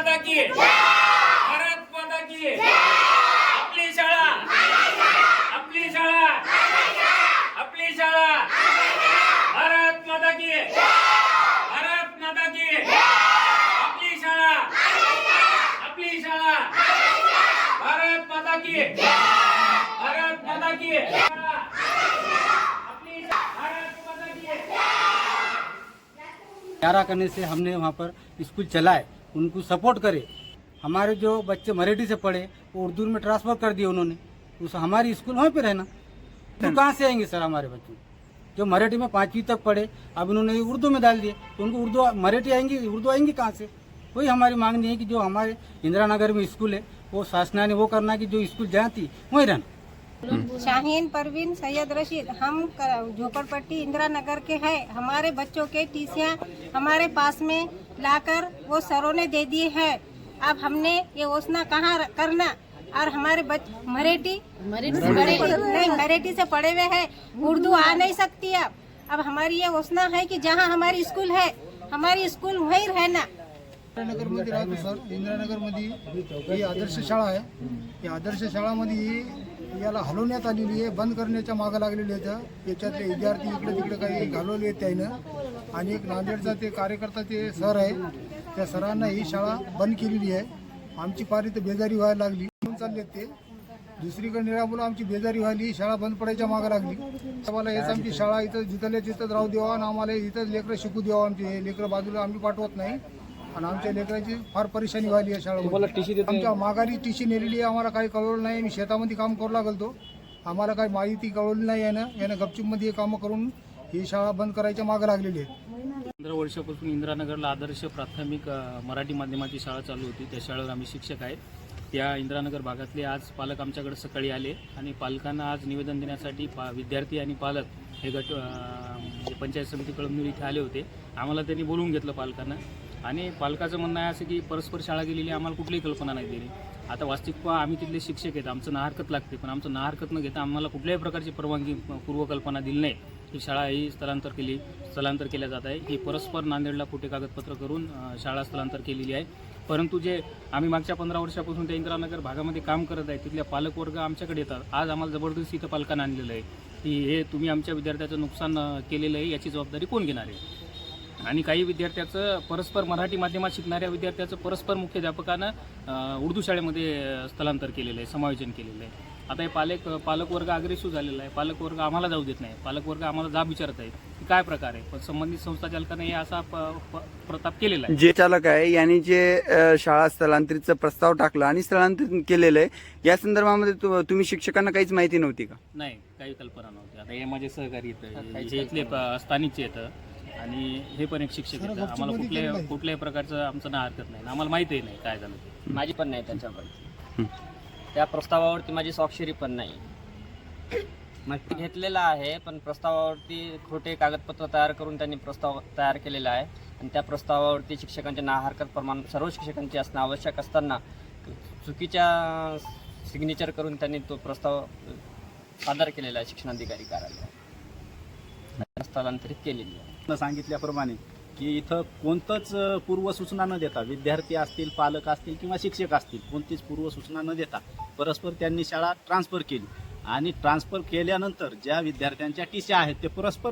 माता की। भारत माता की। आपली शाळा आपली शाळा आपली शाळा भारत माता की। भारत माता की। आपली शाळा आपली शाळा भारत माता की। भारत माता की। शाळा. भारत माता की। प्यारा करने से हमने वहाँ पर स्कूल चलाए। उनको सपोर्ट करे। हमारे जो बच्चे मराठी से पढ़े वो उर्दू में ट्रांसफ़र कर दिए उन्होंने। उस हमारी स्कूल वहीं पे रहना। तो कहाँ से आएँगे सर हमारे बच्चे? जो मराठी में पाँचवीं तक पढ़े अब उन्होंने उर्दू में डाल दिए तो उनको उर्दू मराठी आएँगी उर्दू आएँगी कहाँ से? वही हमारी मांग नहीं है कि जो हमारे इंदिरा नगर में स्कूल है वो शासना ने वो करना कि जो स्कूल जहाँ थी वहीं रहना। शाहीन परवीन सैयद रशीद हम झोपड़पट्टी इंदिरा नगर के हैं। हमारे बच्चों के टीसियाँ हमारे पास में लाकर वो सरों ने दे दिए हैं। अब हमने ये योजना कहाँ करना? और हमारे बच मराठी? नहीं मराठी से पढ़े हुए हैं। उर्दू आ नहीं सकती अब। अब हमारी ये योजना है कि जहाँ हमारी स्कूल है हमारी स्कूल वहीं रहना। इंदिरानगरमध्ये राहतो सर. इंदिरानगरमध्ये ही आदर्श शाळा आहे. या आदर्श शाळामध्ये याला हलवण्यात आलेली आहे बंद करण्याच्या मागं लागलेली आहेत याच्यातले विद्यार्थी इकडे तिकडे काही घालवले आहेत त्यानं. आणि एक नांदेडचा ते कार्यकर्ता ते सर आहे त्या सरांना ही शाळा बंद केलेली आहे. आमची फार इथं बेजारी व्हायला लागली. म्हणून चालले ते. दुसरीकडे निरामुलं आमची बेजारी व्हायली. ही शाळा बंद पडायच्या मागं लागली. आम्हाला हेच आमची शाळा इथं जिथल्या तिथंच राहू द्यावा आणि आम्हाला इथंच लेकरं शिकू द्यावा आमचे हे लेकरं बाजूला आम्ही पाठवत नाही. आणि आमच्या लेकराची फार परेशानी व्हायली आहे शाळेमध्ये. आमच्या माघारी टीशी नेलेली आहे. आम्हाला काही कळवलं नाही. मी शेतामध्ये काम करू लागल तो आम्हाला काही माहिती कळवली नाही यानं. यानं गपचूपमध्ये हे कामं करून ही शाळा बंद करायच्या मागे लागलेली आहे पंधरा वर्षापासून इंदिरानगरला आदर्श प्राथमिक मराठी माध्यमाची शाळा चालू होती. त्या शाळेवर आम्ही शिक्षक आहेत. त्या इंदिरानगर भागातले आज पालक आमच्याकडे सकाळी आले आणि पालकांना आज निवेदन देण्यासाठी पा विद्यार्थी आणि पालक हे गट म्हणजे पंचायत समिती कळमनुरी इथे आले होते. आम्हाला त्यांनी बोलवून घेतलं पालकांना. आणि पालकाचं म्हणणं आहे असं की परस्पर शाळा गेलेली आम्हाला कुठलीही कल्पना नाही दिली. आता वास्तविक पहा आम्ही तिथले शिक्षक आहेत आमचं ना हरकत लागते पण आमचं ना हरकत न घेता आम्हाला कुठल्याही प्रकारची परवानगी पूर्वकल्पना दिली नाही. ही शाळा ही स्थलांतर केली स्थलांतर केल्या जात आहे. ही परस्पर नांदेडला खोटे कागदपत्र करून शाळा स्थलांतर केलेली आहे. परंतु जे आम्ही मागच्या पंधरा वर्षापासून त्या इंदिरानगर भागामध्ये काम करत आहे तिथल्या पालकवर्ग आमच्याकडे येतात. आज आम्हाला जबरदस्ती इथं पालकांना आणलेलं आहे. की हे तुम्ही आमच्या विद्यार्थ्याचं नुकसान केलेलं आहे याची जबाबदारी कोण घेणार आहे? आणि काही विद्यार्थ्याचं परस्पर मराठी माध्यमात शिकणाऱ्या विद्यार्थ्याचं परस्पर मुख्याध्यापकानं उर्दू शाळेमध्ये स्थलांतर केलेलं आहे समायोजन केलेलं आहे. आता हे पालक पालकवर्ग अग्रेसिव्ह झालेला आहे. पालकवर्ग आम्हाला जाऊ देत नाही. पालकवर्ग आम्हाला जाब विचारत आहे की काय प्रकार आहे? पण संबंधित संस्था चालकाने हे असा प्रताप केलेला आहे. जे चालक आहे यांनी जे शाळा स्थलांतरितचा प्रस्ताव टाकला आणि स्थलांतरित केलेलं आहे या संदर्भामध्ये तुम्ही शिक्षकांना काहीच माहिती नव्हती का? नाही काही कल्पना नव्हती. आता हे माझे सहकारी येतं इथले स्थानिकचे येतं आणि हे पण एक शिक्षक येतं आम्हाला कुठल्याही कुठल्याही प्रकारचं आमचं ना हरकत नाही. आम्हाला माहितीही नाही काय झालं ते. माझी पण नाही त्याच्यावरती त्या प्रस्तावावरती माझी स्वाक्षरी पण नाही. घेतलेला आहे पण प्रस्तावावरती खोटे कागदपत्र तयार करून त्यांनी प्रस्ताव तयार केलेला आहे. आणि त्या प्रस्तावावरती शिक्षकांचे नाहरकत प्रमाण सर्व शिक्षकांचे असणं आवश्यक असताना चुकीच्या सिग्नेचर करून त्यांनी तो प्रस्ताव सादर केलेला आहे शिक्षणाधिकारी कार्यालयात. स्थलांतरित केलेली आहे. न सांगितल्याप्रमाणे की इथं कोणतंच पूर्वसूचना न देता विद्यार्थी असतील पालक असतील किंवा शिक्षक असतील कोणतीच पूर्वसूचना न देता परस्पर त्यांनी शाळा ट्रान्सफर केली. आणि ट्रान्सफर केल्यानंतर ज्या विद्यार्थ्यांच्या टीसी आहेत ते परस्पर